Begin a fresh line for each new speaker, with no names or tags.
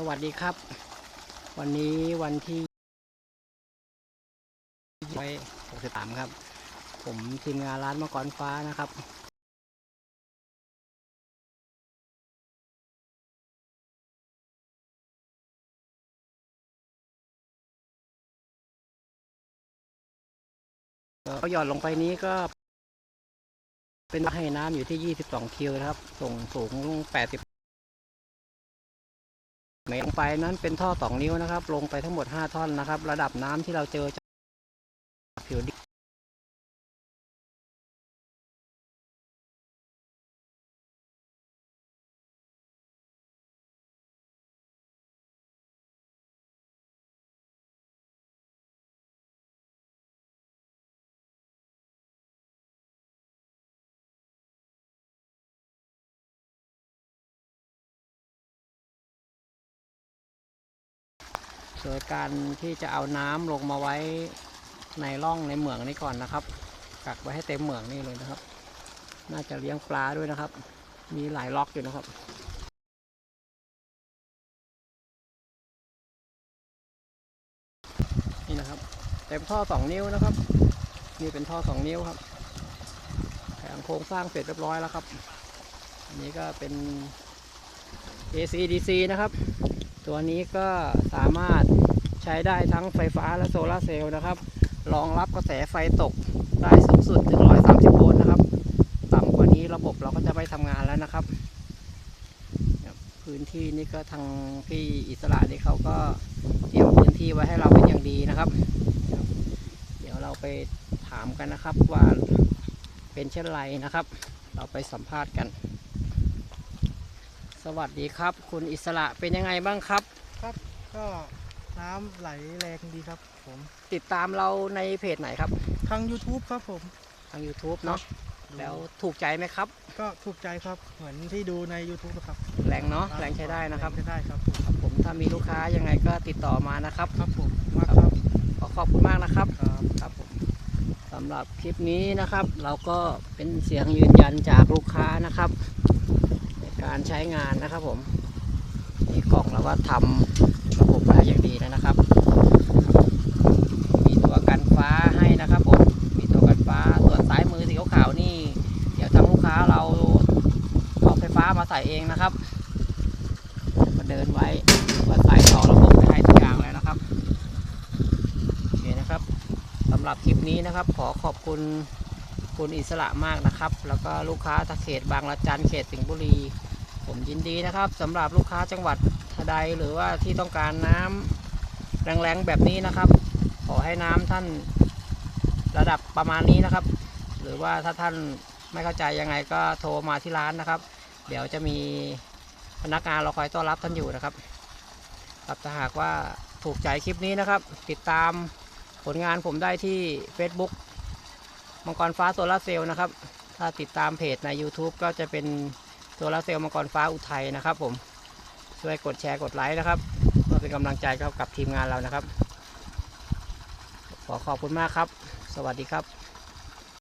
สวัสดีครับ วันนี้วันที่ไว้63ครับ ผมทีมงานร้านมังกรฟ้านะครับ ก็หย่อนลงไปนี้ก็ เป็นให้น้ำอยู่ที่ 22 คิวนะครับ ส่งสูง 80 เมตรลงไปนั้นเป็นท่อ 2 นิ้วนะครับ ลงไปทั้งหมด 5 ท่อนนะครับ ระดับน้ำที่เราเจอ โดยการที่จะเอาน้ำลงมาไว้ในร่องในเหมืองนี้ก่อนนะครับ กักไว้ให้เต็มเหมืองนี่เลยนะครับ น่าจะเลี้ยงปลาด้วยนะครับ มีหลายล็อกอยู่นะครับนี่นะครับเต็มท่อสองนิ้วนะครับ นี่เป็นท่อสองนิ้วครับแผงโครงสร้างเสร็จเรียบร้อยแล้วครับ อันนี้ก็เป็น AC/DC นะครับ ตัวนี้ก็สามารถใช้ได้ทั้งไฟฟ้าและโซลาเซลล์นะครับ รองรับกระแสไฟตกได้สูงสุดถึง130 โวลต์นะครับ ต่ำกว่านี้ระบบเราก็จะไม่ทำงานแล้วนะครับ พื้นที่นี่ก็ทางพี่อิสระนี่เขาก็เตรียมพื้นที่ไว้ให้เราเป็นอย่างดีนะครับ เดี๋ยวเราไปถามกันนะครับว่าเป็นเช่นไรนะครับ เราไปสัมภาษณ์กัน วัสดีครับ คุณอิสระเป็นยังไงบ้างครับ
ครับก็น้ำไหลแรงดีครับ ผม
ติดตามเราในเพจไหนครับ
ทาง YouTube ครับผม
ทาง YouTube เนาะ
ดู
แล้วถูกใจไหมครับ
ก็ถูกใจครับเหมือนที่ดูใน YouTube นะครับ
แรงเนาะแรงใช้ได้นะครับ
แรงใช้ได้ครับ
ครับผมถ้ามีลูกค้ายังไงก็ติดต่อมานะครับ
ครับผมมากครับ
ขอขอบคุณมากนะครับ
ครับ
ครับผมสำหรับคลิปนี้นะครับ เราก็เป็นเสียงยืนยันจากลูกค้านะครับใน การใช้งานนะครับผมนี่กล่องเราก็ทำระบบมาอย่างดีแล้วนะครับ มีตัวกันฟ้าให้นะครับผมมีตัวกันฟ้าส่วนซ้ายมือสีขาวๆนี่ เดี๋ยวทางลูกค้าเราเอาไฟฟ้ามาใส่เองนะครับมาเดินไว้ว่าใส่ต่อระบบไปให้ทุกอย่างแล้วนะครับโอเคนะครับสำหรับคลิปนี้นะครับ ขอขอบคุณ คุณอิสระมากนะครับ แล้วก็ลูกค้าทางเขตบางละจันเขตสิงห์บุรี ผมยินดีนะครับสำหรับลูกค้าจังหวัดใดหรือว่าที่ต้องการน้ำแรงๆแบบนี้นะครับ ขอให้น้ำท่านระดับประมาณนี้นะครับ หรือว่าถ้าท่านไม่เข้าใจยังไงก็โทรมาที่ร้านนะครับ เดี๋ยวจะมีพนักงานเราคอยต้อนรับท่านอยู่นะครับครับถ้าหากว่าถูกใจคลิปนี้นะครับ ติดตามผลงานผมได้ที่ Facebook มังกรฟ้าโซลาร์เซลล์นะครับ ถ้าติดตามเพจใน YouTube ก็จะเป็นโซลาร์เซลล์มังกรฟ้าอุทัยนะครับ ผมช่วยกดแชร์กดไลค์นะครับเพื่อเป็นกำลังใจกับทีมงานเรานะครับ ขอขอบคุณมากครับ สวัสดีครับ